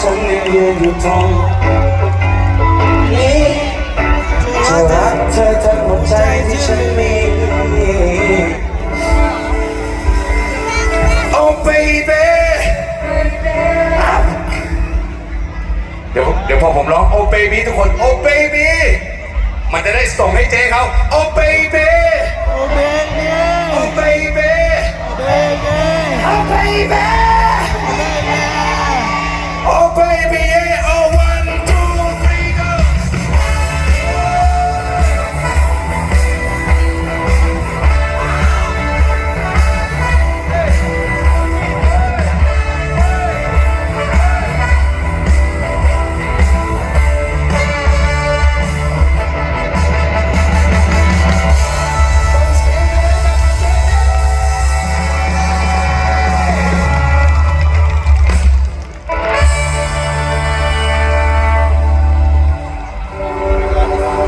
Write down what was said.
ฉันยังยืนอยู่ตรงนี้จะรักเธอทั้งหัวใจที่ฉันมี Oh baby เดี๋ยวเดี๋ยวพอผมร้อง Oh baby ทุกคน Oh baby มันจะได้ส่งให้เจ๊เขา Oh